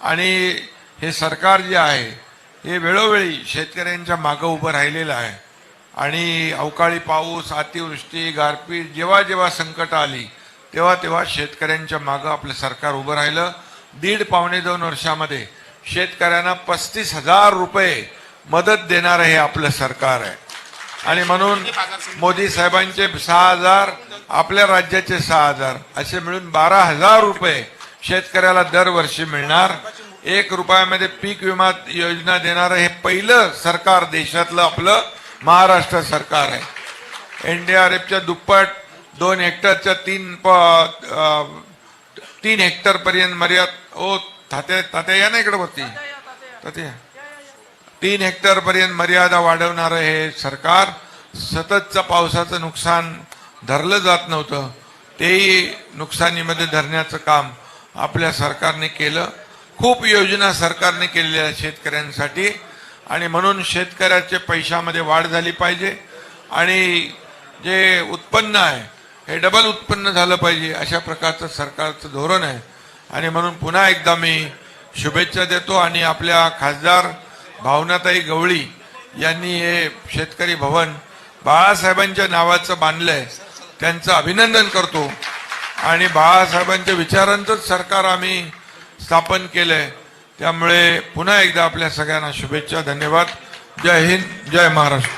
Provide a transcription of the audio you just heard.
आणि हे सरकार जे आहे हे वेळोवेळी शेतकऱ्यांच्या मागं उभं राहिलेलं आहे. आणि अवकाळी पाऊस अतिवृष्टी गारपीट जेव्हा जेव्हा संकट आली तेव्हा तेव्हा शेतकऱ्यांच्या मागं आपलं सरकार उभं राहिलं. दीड पावणे दोन वर्षामध्ये शेतकऱ्यांना पस्तीस हजार रुपये मदत देणारं हे आपलं सरकार आहे. आणि म्हणून मोदी साहेबांचे सहा हजार आपल्या राज्याचे सहा हजार असे मिळून बारा हजार रुपये शेतकऱ्याला दरवर्षी मिळणार. एक रुपयामध्ये पीक विमा योजना देणारं हे पहिलं सरकार देशातलं आपलं महाराष्ट्र सरकार आहे. एनडीआरएफच्या दुप्पट दोन हेक्टरच्या तीन प तीन हेक्टर पर्यंत मर्याद ओ तात्या तात्या या ना इकडे होती तात्या. तीन हेक्टर पर्यंत मर्यादा वाढवणारं हे सरकार. सततचं पावसाचं नुकसान धरलं जात नव्हतं. तेही नुकसानीमध्ये धरण्याचं काम. आपल्या सरकारने केलं खूप योजना सरकारने केलेल्या शेतकऱ्यांसाठी. आणि म्हणून शेतकऱ्याच्या पैशामध्ये वाढ झाली पाहिजे. आणि जे उत्पन्न आहे हे डबल उत्पन्न झालं पाहिजे अशा प्रकारचं सरकारचं धोरण आहे. आणि म्हणून पुन्हा एकदा मी शुभेच्छा देतो आणि आपल्या खासदार भावनाताई गवळी यांनी हे शेतकरी भवन बाळासाहेबांच्या नावाचं बांधलं आहे त्यांचं अभिनंदन करतो. आणि बाळासाहेबांच्या विचारांचंच सरकार आम्ही स्थापन केलंय. त्यामुळे पुन्हा एकदा आपल्या सगळ्यांना शुभेच्छा धन्यवाद. जय हिंद जय महाराष्ट्र.